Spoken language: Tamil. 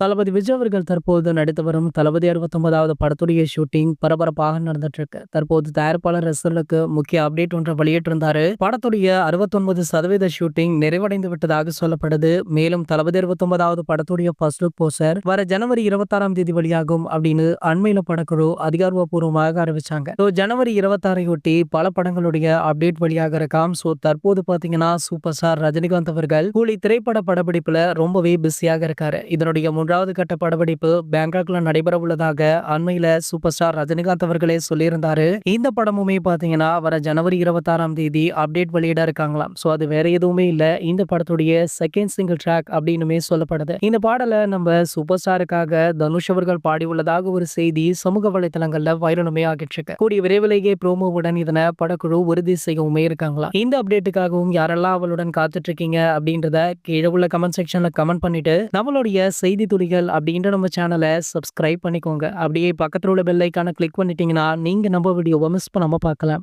தளபதி விஜய் அவர்கள் தற்போது நடித்து வரும் தளபதி அறுபத்தொன்பதாவது படத்துடைய ஷூட்டிங் பரபரப்பாக நடந்துட்டு இருக்கு தற்போது தயாரிப்பாளர் ரசலுக்கு முக்கிய அப்டேட் ஒன்றை வெளியிட்டிருந்தாரு. படத்துடைய அறுபத்தொன்பது சதவீத ஷூட்டிங் நிறைவடைந்து விட்டதாக சொல்லப்படுது. மேலும் தளபதி அறுபத்தொன்பதாவது படத்துடைய ஃபர்ஸ்ட் லுக் போஸ்டர் வர ஜனவரி இருபத்தாறாம் தேதி வெளியாகும் அப்படின்னு அண்மையில படக்குழு அதிகாரப்பூர்வமாக அறிவிச்சாங்க. ஸோ ஜனவரி இருபத்தாறையொட்டி பல படங்களுடைய அப்டேட் வெளியாக இருக்காம். ஸோ தற்போது பாத்தீங்கன்னா சூப்பர் ஸ்டார் ரஜினிகாந்த் அவர்கள் கூலி திரைப்பட படப்பிடிப்புல ரொம்பவே பிஸியாக இருக்காரு. இதனுடைய மூன்றாவது கட்ட படப்பிடிப்பு பேங்காக்ல நடைபெற உள்ளதாக அண்மையில சூப்பர் ஸ்டார் ரஜினிகாந்த் அவர்களே சொல்லியிருந்தாரு. இந்த படமுமே பாத்தீங்கன்னா வர ஜனவரி இருபத்தாறாம் தேதி அப்டேட் வெளியிட இருக்காங்களாம். ஸோ அது வேற எதுவுமே இல்ல. இந்த படத்துடைய செகண்ட் சிங்கிள் ட்ராக் அப்படின்னுமே சொல்லப்படுது. இந்த பாடலை நம்ம சூப்பர் ஸ்டாருக்காக தனுஷ் அவர்கள் பாடியுள்ளதாக ஒரு செய்தி சமூக வலைதளங்கள்ல வைரலுமே ஆகிட்டு இருக்கு கூடிய விரைவிலேயே ப்ரோமோவுடன் இதனை படக்குழு உறுதி செய்யவுமே இருக்காங்களாம். இந்த அப்டேட்டுக்காகவும் யாரெல்லாம் அவளுடன் காத்துட்டு இருக்கீங்க அப்படின்றத கீழே உள்ள கமெண்ட் செக்ஷன்ல கமெண்ட் பண்ணிட்டு நம்மளுடைய செய்தி துளிகள் அப்படின்ற நம்ம சேனலை சப்ஸ்கிரைப் பண்ணிக்கோங்க. அப்படியே பக்கத்தில் உள்ள பெல்லைக்கான கிளிக் பண்ணிட்டீங்கன்னா நீங்கள் நம்ம வீடியோவை மிஸ் பண்ணாமல் பார்க்கலாம்.